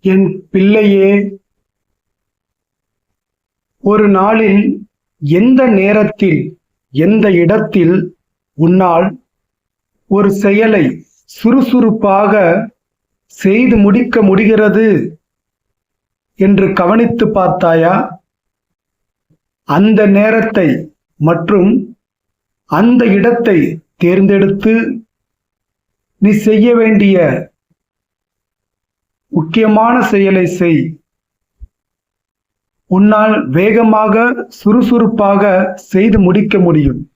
என் பிள்ளையே ஒரு நாளில் எந்த நேரத்தில் எந்த இடத்தில் உன்னால் ஒரு செயலை சுறுசுறுப்பாக செய்து முடிக்க முடிகிறது என்று கவனித்து பார்த்தாயா? அந்த நேரத்தை மற்றும் அந்த இடத்தை தேர்ந்தெடுத்து நீ செய்ய வேண்டிய முக்கியமான செயலை செய். உன்னால் வேகமாக சுறுசுறுப்பாக செய்து முடிக்க முடியும்.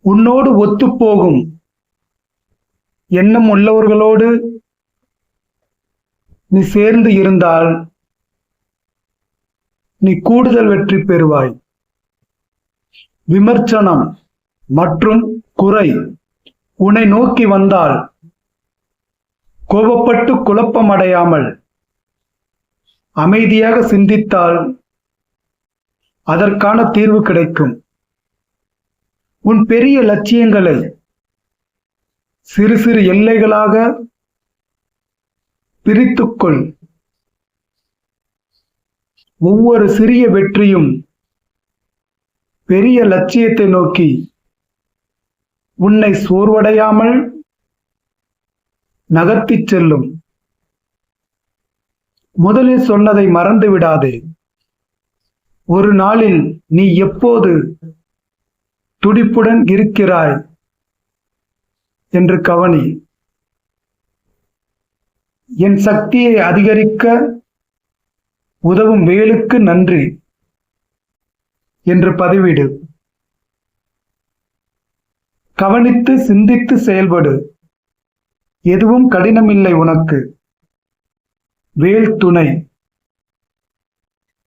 உன்னோடு ஒத்துப்போகும். எண்ணம் உள்ளவர்களோடு நீ சேர்ந்து இருந்தால் நீ கூடுதல் வெற்றி பெறுவாய். விமர்சனம் மற்றும் குறை உன்னை நோக்கி வந்தால் கோபப்பட்டு குழப்பமடையாமல் அமைதியாக சிந்தித்தால் அதற்கான தீர்வு கிடைக்கும். உன் பெரிய லட்சியங்களை சிறு சிறு எல்லைகளாக பிரித்துக்கொள். ஒவ்வொரு சிறிய வெற்றியும் பெரிய லட்சியத்தை நோக்கி உன்னை சோர்வடையாமல் நகர்த்திச் செல்லும். முதலில் சொன்னதை மறந்து விடாதே. ஒரு நாளில் நீ எப்போது துடிப்புடன் இருக்கிறாய் என்று கவனி. என் சக்தியை அதிகரிக்க உதவும் வேலுக்கு நன்றி என்று பதிவிடு. கவனித்து சிந்தித்து செயல்படு. எதுவும் கடினமில்லை உனக்கு. வேல் துணை.